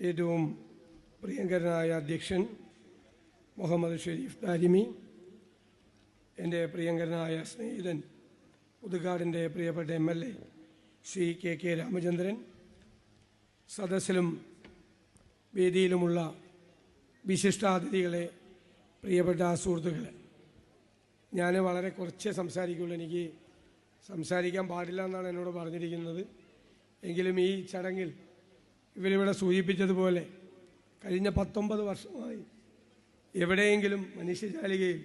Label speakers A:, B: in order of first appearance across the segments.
A: ഏറ്റവും പ്രിയങ്കരനായ അധ്യക്ഷൻ മുഹമ്മദ് ഷെരീഫ് താരിമി എന്റെ പ്രിയങ്കരനായ സ്നേഹിതൻ പുതുക്കാടിന്റെ പ്രിയപ്പെട്ട M L A Shri K K Ramachandran സദസ്സിലും വേദിയിലുമുള്ള വിശിഷ്ടാതിഥികളെ പ്രിയപ്പെട്ട സുഹൃത്തുക്കളെ. ഞാൻ വളരെ കുറച്ചേ സംസാരിക്കുള്ളൂ. എനിക്ക് സംസാരിക്കാൻ പാടില്ല എന്നാണ് എന്നോട് പറഞ്ഞിരിക്കുന്നത്. എങ്കിലും ഈ ചടങ്ങിൽ ഇവരിവിടെ സൂചിപ്പിച്ചതുപോലെ കഴിഞ്ഞ പത്തൊമ്പത് വർഷമായി എവിടെയെങ്കിലും മനുഷ്യജാലികയിൽ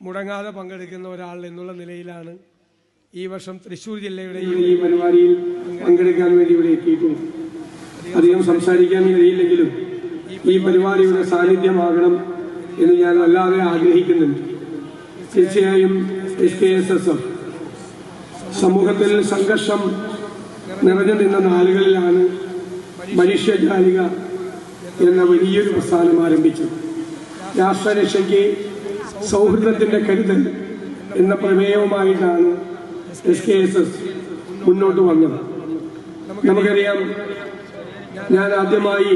A: മുടങ്ങാതെ പങ്കെടുക്കുന്ന ഒരാൾ എന്നുള്ള നിലയിലാണ് ഈ വർഷം തൃശൂർ ജില്ലയുടെ ഈ
B: പരിപാടിയിൽ പങ്കെടുക്കാൻ വേണ്ടി ഇവിടെ എത്തിയിട്ടുണ്ട് അധികം സംസാരിക്കാൻ കഴിയില്ലെങ്കിലും ഈ പരിപാടിയുടെ സാന്നിധ്യമാകണം എന്ന് ഞാൻ വല്ലാതെ ആഗ്രഹിക്കുന്നുണ്ട്. തീർച്ചയായും S K S S F സമൂഹത്തിൽ സംഘർഷം നിറഞ്ഞു നിന്ന നാളുകളിലാണ് മനുഷ്യജാലിക എന്ന വലിയൊരു പ്രസ്ഥാനം ആരംഭിച്ചു. രാഷ്ട്രരക്ഷയ്ക്ക് സൗഹൃദത്തിന്റെ കരുതൽ എന്ന പ്രമേയവുമായിട്ടാണ് എസ് കെ എസ് എസ് മുന്നോട്ട് വന്നത്. നമുക്കറിയാം ഞാൻ ആദ്യമായി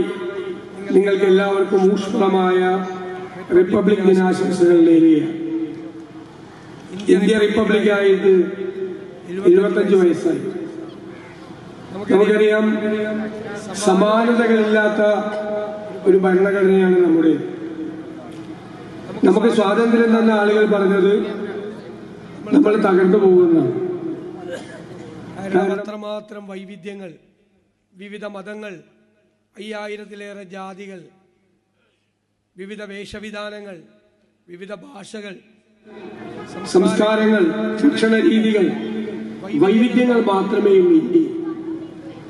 B: നിങ്ങൾക്ക് എല്ലാവർക്കും ഊഷ്മളമായ റിപ്പബ്ലിക് ദിനാശംസകൾ നേരുകയാണ്. ഇന്ത്യ റിപ്പബ്ലിക്കായിട്ട് എഴുപത്തഞ്ച് വയസ്സായി. നമുക്കറിയാം സമാനതകളില്ലാത്ത ഒരു ഭരണഘടനയാണ് നമ്മുടെ. നമുക്ക് സ്വാതന്ത്ര്യം തന്ന ആളുകൾ പറഞ്ഞത് നമ്മൾ തകർന്നു പോകുന്നതാണ്.
A: അത്രമാത്രം വൈവിധ്യങ്ങൾ വിവിധ മതങ്ങൾ അയ്യായിരത്തിലേറെ ജാതികൾ വിവിധ വേഷവിധാനങ്ങൾ വിവിധ ഭാഷകൾ
B: സംസ്കാരങ്ങൾ ഭക്ഷണ രീതികൾ വൈവിധ്യങ്ങൾ മാത്രമേ ഉള്ളൂ ഇന്ത്യയിൽ